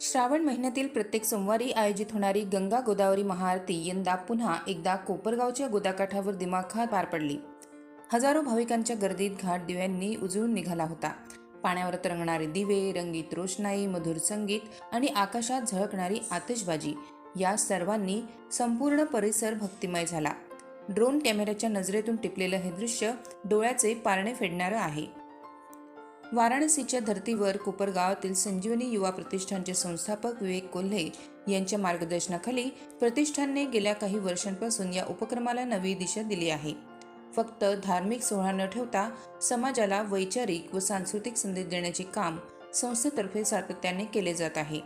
श्रावण महिन्यातील प्रत्येक सोमवारी आयोजित होणारी गंगा गोदावरी महाआरती यंदा पुन्हा एकदा कोपरगावच्या गोदाकाठावर दिमाखात पार पडली. हजारो भाविकांच्या गर्दीत घाट दिव्यांनी उजळून निघाला होता. पाण्यावर तरंगणारे दिवे रंगीत रोषणाई मधुर संगीत आणि आकाशात झळकणारी आतषबाजी या सर्वांनी संपूर्ण परिसर भक्तिमय झाला. ड्रोन कॅमेऱ्याच्या नजरेतून टिपलेलं हे दृश्य डोळ्याचे पारणे फेडणारं आहे. वाराणसीच्या धर्तीवर कोपरगावातील संजीवनी युवा प्रतिष्ठानचे संस्थापक विवेक कोल्हे यांच्या मार्गदर्शनाखाली प्रतिष्ठानने गेल्या काही वर्षांपासून या उपक्रमाला नवी दिशा दिली आहे. फक्त धार्मिक सोहळा न ठेवता समाजाला वैचारिक व सांस्कृतिक संदेश देण्याचे काम संस्थेतर्फे सातत्याने केले जात आहे.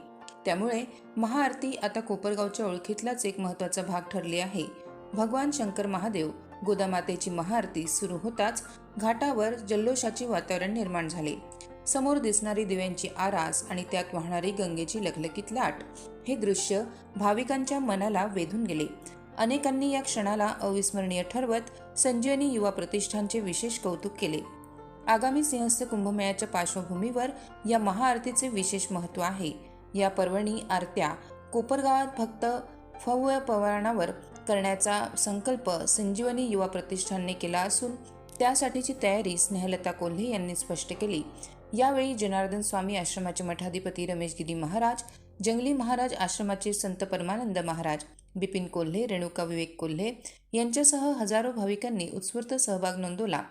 त्यामुळे महाआरती आता कोपरगावच्या ओळखीतलाच एक महत्त्वाचा भाग ठरली आहे. भगवान शंकर महादेव गोदामातेची महाआरती सुरू होताच घाटावर जल्लोषाचे वातावरण निर्माण झाले. समोर दिसणारी दिव्यांची आरास आणि त्यात वाहणारी गंगेची लखलखीत लाट हे दृश्य भाविकांच्या मनाला वेधून गेले. अनेकांनी या क्षणाला अविस्मरणीय ठरवत संजीवनी युवा प्रतिष्ठानचे विशेष कौतुक केले. आगामी सिंहस्थ कुंभमेळ्याच्या पार्श्वभूमीवर या महाआरतीचे विशेष महत्त्व आहे. या पर्वणी आरत्या कोपरगावात फक्त फव्य पवारणावर करण्याचा संकल्प संजीवनी युवा प्रतिष्ठानने केला असून त्यासाठीची तयारी स्नेहलता कोल्हे यांनी स्पष्ट केली. यावेळी जनार्दन स्वामी आश्रमाचे मठाधिपती रमेश गिरी महाराज जंगली महाराज आश्रमाचे संत परमानंद महाराज बिपिन कोल्हे रेणुका विवेक कोल्हे यांच्यासह हजारो भाविकांनी उत्स्फूर्त सहभाग नोंदवला.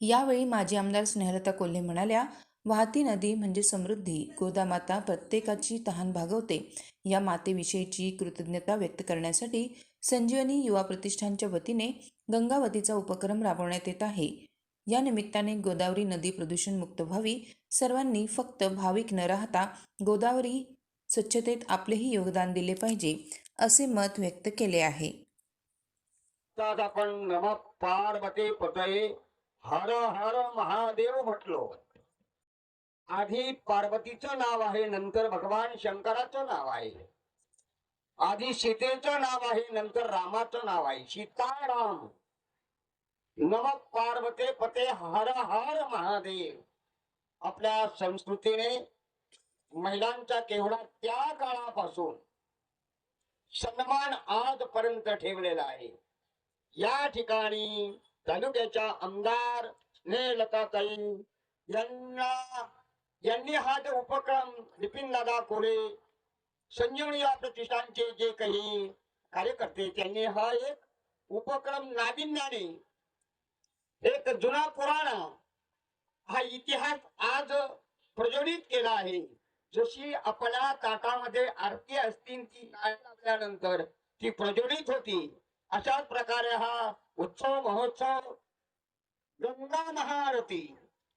यावेळी माजी आमदार स्नेहलता कोल्हे म्हणाल्या वाहती नदी म्हणजे समृद्धी. गोदामाता प्रत्येकाची तहान भागवते. या मातेविषयीची कृतज्ञता व्यक्त करण्यासाठी संजीवनी युवा प्रतिष्ठानच्या वतीने गंगावतीचा उपक्रम राबवण्यात येत आहे. या निमित्ताने गोदावरी नदी प्रदूषण मुक्त व्हावी. सर्वांनी फक्त भाविक न राहता गोदावरी स्वच्छतेत आपलेही योगदान दिले पाहिजे असे मत व्यक्त केले आहे. आपण नम पार्वती पतये हर हर महादेव म्हटलो. आधी पार्वतीचं नाव आहे नंतर भगवान शंकराचं नाव आहे. आधी सीतेचं नाव आहे नंतर रामाचं नाव आहे. सीताराम. नम पार्वते पते हर हर महादेव. आपल्या संस्कृतीने महिलांचा केवढा त्या काळापासून सन्मान आजपर्यंत ठेवलेला आहे. या ठिकाणी तालुक्याच्या आमदार स्नेहलताताई यांना यांनी हा जो उपक्रम नितीन दादा कोरे संजीवनी या प्रतिष्ठानचे जे काही कार्यकर्ते त्यांनी हा एक उपक्रम नाविन्याने एक जुना पुराणा हा इतिहास आज प्रज्वलित केला आहे. जशी आपल्या ताटामध्ये आरती असतील ती लागल्यानंतर ती प्रज्वलित होती. अशाच प्रकारे हा उत्सव महोत्सव गंगा महाआरती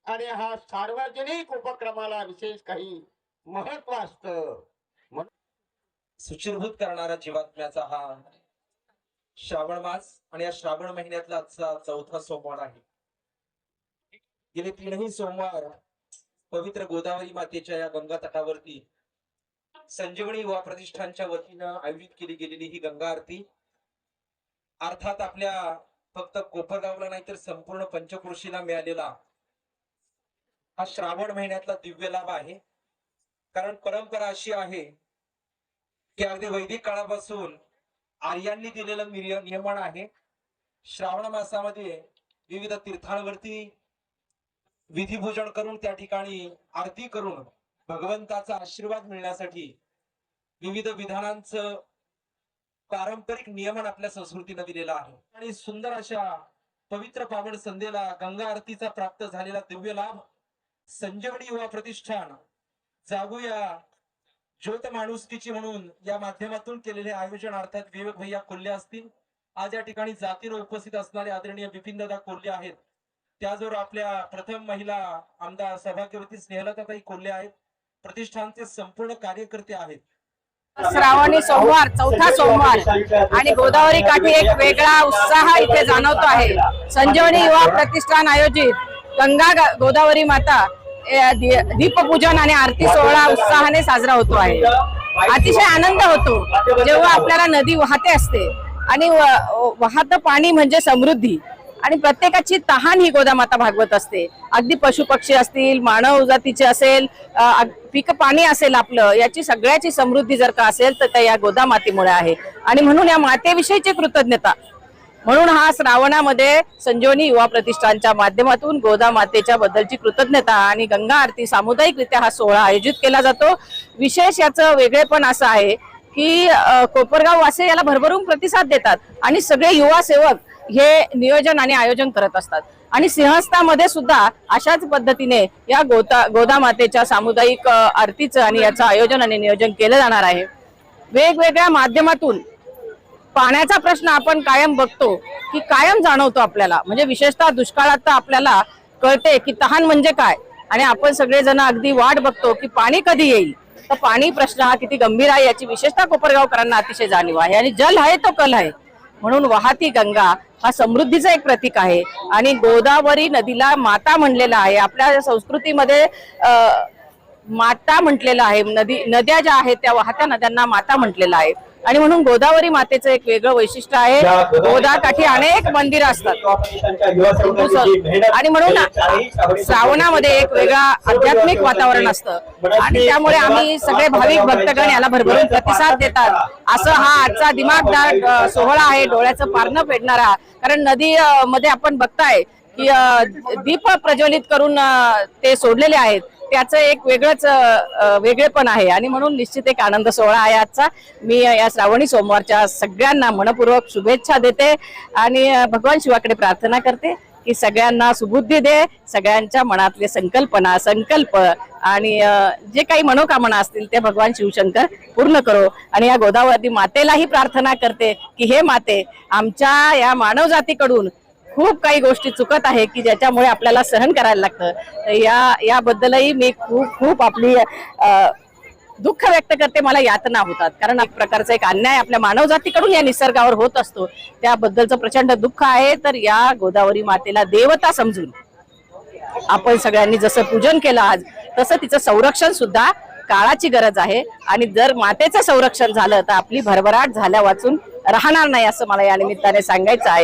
आणि हा सार्वजनिक उपक्रमाला विशेष काही महत्त्व असत. सुचिरभूत करणारा जीवात्म्याचा हा श्रावण मास आणि या श्रावण महिन्यातला आजचा चौथा सोमवार आहे. गेले तीनही सोमवार पवित्र गोदावरी मातेच्या या गंगा तटावरती संजीवनी युवा प्रतिष्ठानच्या वतीनं आयोजित केली गेलेली ही गंगा आरती. अर्थात आपल्या फक्त कोपरगावला नाही तर संपूर्ण पंचक्रोशीला मिळालेला हा श्रावण महिन्यातला दिव्य लाभ आहे. कारण परंपरा अशी आहे की अगदी वैदिक काळापासून आर्यांनी दिलेलं निय- नियमन आहे. श्रावण मासामध्ये विविध तीर्थांवरती विधीभूषण करून त्या ठिकाणी आरती करून भगवंताचा आशीर्वाद मिळण्यासाठी विविध विधानांचं पारंपरिक नियमन आपल्या संस्कृतीनं दिलेलं आहे. आणि सुंदर अशा पवित्र पावन संध्येला गंगा आरतीचा प्राप्त झालेला दिव्य लाभ संजीवनी युवा प्रतिष्ठान. जागूया. ज्योत माणुसकीची म्हणून या माध्यमातून केलेले आयोजन अर्थात विवेक भैया कोल्हे असतील. आज या ठिकाणी जातीनं उपस्थित असणारे आदरणीय बिपिन दादा कोल्हे आहेत. त्याचबरोबर आपल्या प्रथम महिला आमदार सौभाग्यवती स्नेहलताताई कोल्हे आहेत. प्रतिष्ठानचे संपूर्ण कार्यकर्ते आहेत. श्रावणी सोमवार चौथा सोमवार आणि गोदावरी काठी एक वेगळा उत्साह इथे जाणवतो आहे. संजीवनी युवा प्रतिष्ठान आयोजित गंगा गोदावरी माता दीपपूजन आणि आरती सोहळा उत्साहाने साजरा होतो आहे. अतिशय आनंद होतो जेव्हा आपल्याला नदी वाहते असते. आणि वाहत वाहतं पाणी म्हणजे समृद्धी. आणि प्रत्येकाची तहान ही गोदामाता भागवत असते. अगदी पशु पक्षी असतील मानव जातीचे असेल पीक पाणी असेल आपलं याची सगळ्याची समृद्धी जर का असेल तर त्या या गोदामातीमुळे आहे. आणि म्हणून या मातेविषयीची कृतज्ञता म्हणून हा श्रावणामध्ये संजीवनी युवा प्रतिष्ठानच्या माध्यमातून गोदा मातेच्या बद्दलची कृतज्ञता आणि गंगा आरती सामुदायिकरित्या हा सोहळा आयोजित केला जातो. विशेष याचं वेगळेपण असं आहे की कोपरगाव वासे याला भरभरून प्रतिसाद देतात आणि सगळे युवा सेवक हे नियोजन आणि आयोजन करत असतात. आणि सिंहस्थामध्ये सुद्धा अशाच पद्धतीने या गोता गोदा मातेच्या सामुदायिक आरतीचं आणि याचं आयोजन आणि नियोजन केलं जाणार आहे. वेगवेगळ्या माध्यमातून पाण्याचा प्रश्न आपण कायम बघतो की कायम जाणवतो आपल्याला. म्हणजे विशेषतः दुष्काळात तर आपल्याला कळते की तहान म्हणजे काय. आणि आपण सगळेजण अगदी वाट बघतो की पाणी कधी येईल. तर पाणी प्रश्न हा किती गंभीर आहे याची विशेषतः कोपरगावकरांना अतिशय जाणीव आहे. आणि जल आहे तो कल आहे. म्हणून वाहती गंगा हा समृद्धीचं एक प्रतीक आहे. आणि गोदावरी नदीला माता म्हणलेला आहे. आपल्या संस्कृतीमध्ये माता म्हटलेलं आहे. नदी नद्या ज्या आहेत त्या वाहत्या नद्यांना माता म्हटलेलं आहे. आणि म्हणून गोदावरी मातेचं एक वेगळं वैशिष्ट्य आहे. गोदाकाठी अनेक मंदिरं असतात. आणि म्हणून श्रावणामध्ये एक वेगळा आध्यात्मिक वातावरण असतं. आणि त्यामुळे आम्ही सगळे भाविक भक्तगण याला भरभरून प्रतिसाद देतात. असं हा आजचा दिमागदार सोहळा आहे. डोळ्याचं पारणं फेडणारा. कारण नदी मध्ये आपण बघताय की दीप प्रज्वलित करून ते सोडलेले आहेत. त्याचं एक वेगळंच वेगळेपण आहे. आणि म्हणून निश्चित एक आनंद सोहळा आहे आजचा. मी या श्रावणी सोमवारच्या सगळ्यांना मनपूर्वक शुभेच्छा देते आणि भगवान शिवाकडे प्रार्थना करते की सगळ्यांना सुबुद्धी दे सगळ्यांच्या मनातले संकल्पना संकल्प आणि जे काही मनोकामना असतील ते भगवान शिवशंकर पूर्ण करो. आणि या गोदावरी मातेलाही प्रार्थना करते की हे माते आमच्या या मानवजातीकडून खूप काही गोष्टी चुकत आहे की ज्याच्यामुळे आपल्याला सहन करायला लागतं. तर या याबद्दलही मी खूप खूप आपली दुःख व्यक्त करते. मला यातना होतात. कारण एक प्रकारचा एक अन्याय आपल्या मानवजातीकडून या निसर्गावर होत असतो. त्याबद्दलचं प्रचंड दुःख आहे. तर या गोदावरी मातेला देवता समजून आपण सगळ्यांनी जसं पूजन केलं आज तसं तिचं संरक्षण सुद्धा काळाची गरज आहे. आणि जर मातेचं संरक्षण झालं तर आपली भरभराट झाल्या वाचून राहणार नाही असं मला या निमित्ताने सांगायचं आहे.